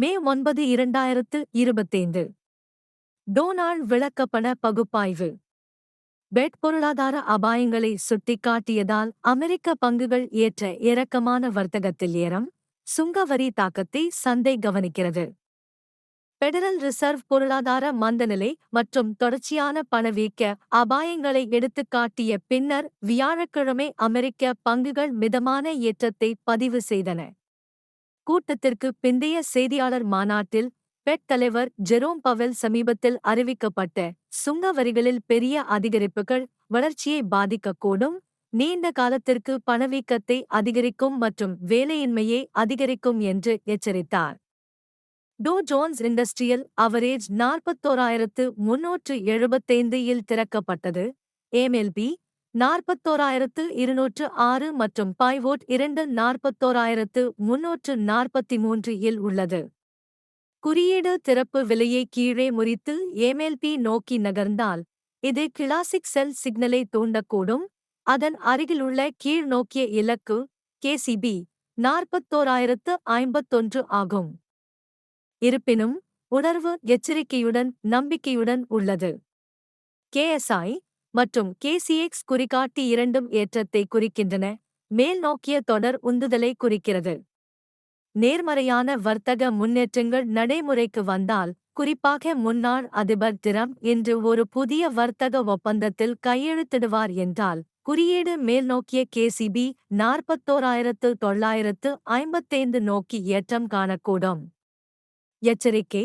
மே ஒன்பது இரண்டாயிரத்து இருபத்தைந்து. டோனால்ட் விளக்கப்பண பகுப்பாய்வு. பெட் பொருளாதார அபாயங்களை சுட்டிக்காட்டியதால் அமெரிக்க பங்குகள் ஏற்ற இறக்கமான வர்த்தகத்தில் ஏறம் சுங்கவரி தாக்கத்தை சந்தை கவனிக்கிறது. பெடரல் ரிசர்வ் பொருளாதார மந்தநிலை மற்றும் தொடர்ச்சியான பணவீக்க அபாயங்களை எடுத்துக்காட்டிய பின்னர் வியாழக்கிழமை அமெரிக்க பங்குகள் மிதமான ஏற்றத்தை பதிவு செய்தன. கூட்டத்திற்கு பிந்தைய செய்தியாளர் மாநாட்டில் பெட் தலைவர் ஜெரோம் பவெல் சமீபத்தில் அறிவிக்கப்பட்ட சுங்க வரிகளில் பெரிய அதிகரிப்புகள் வளர்ச்சியை பாதிக்கக்கூடும். நீண்ட காலத்திற்கு பணவீக்கத்தை அதிகரிக்கும் மற்றும் வேலையின்மையை அதிகரிக்கும் என்று எச்சரித்தார். டோ ஜோன்ஸ் இண்டஸ்ட்ரியல் அவரேஜ் நாற்பத்தோராயிரத்து முன்னூற்று எழுபத்தைந்து இல் திறக்கப்பட்டது. ஏமெல்பி நாற்பத்தோராயிரத்து இருநூற்று ஆறு மற்றும் பாய்வோட் இரண்டு நாற்பத்தோராயிரத்து முன்னூற்று நாற்பத்தி மூன்று இல் உள்ளது. குறியீடு திறப்பு விலையை கீழே முறித்து ஏமெல்பி நோக்கி நகர்ந்தால் இது கிளாசிக் செல் சிக்னலை தூண்டக்கூடும். அதன் அருகிலுள்ள கீழ் நோக்கிய இலக்கு கேசிபி நாற்பத்தோராயிரத்து ஐம்பத்தொன்று ஆகும். இருப்பினும் உணர்வு எச்சரிக்கையுடன் நம்பிக்கையுடன் உள்ளது. கேஎஸ்ஐ மற்றும் கேசிஎக்ஸ் குறிகாட்டி இரண்டும் ஏற்றத்தை குறிக்கின்றன. மேல் நோக்கிய தொடர் உந்துதலை குறிக்கிறது. நேர்மறையான வர்த்தக முன்னேற்றங்கள் நடைமுறைக்கு வந்தால் குறிப்பாக முன்னாள் அதிபர் திரம் இன்று ஒரு புதிய வர்த்தக ஒப்பந்தத்தில் கையெழுத்திடுவார் என்றால் குறியீடு மேல்நோக்கிய கேசிபி நாற்பத்தோராயிரத்து தொள்ளாயிரத்து ஐம்பத்தைந்து நோக்கி ஏற்றம் காணக்கூடும். எச்சரிக்கை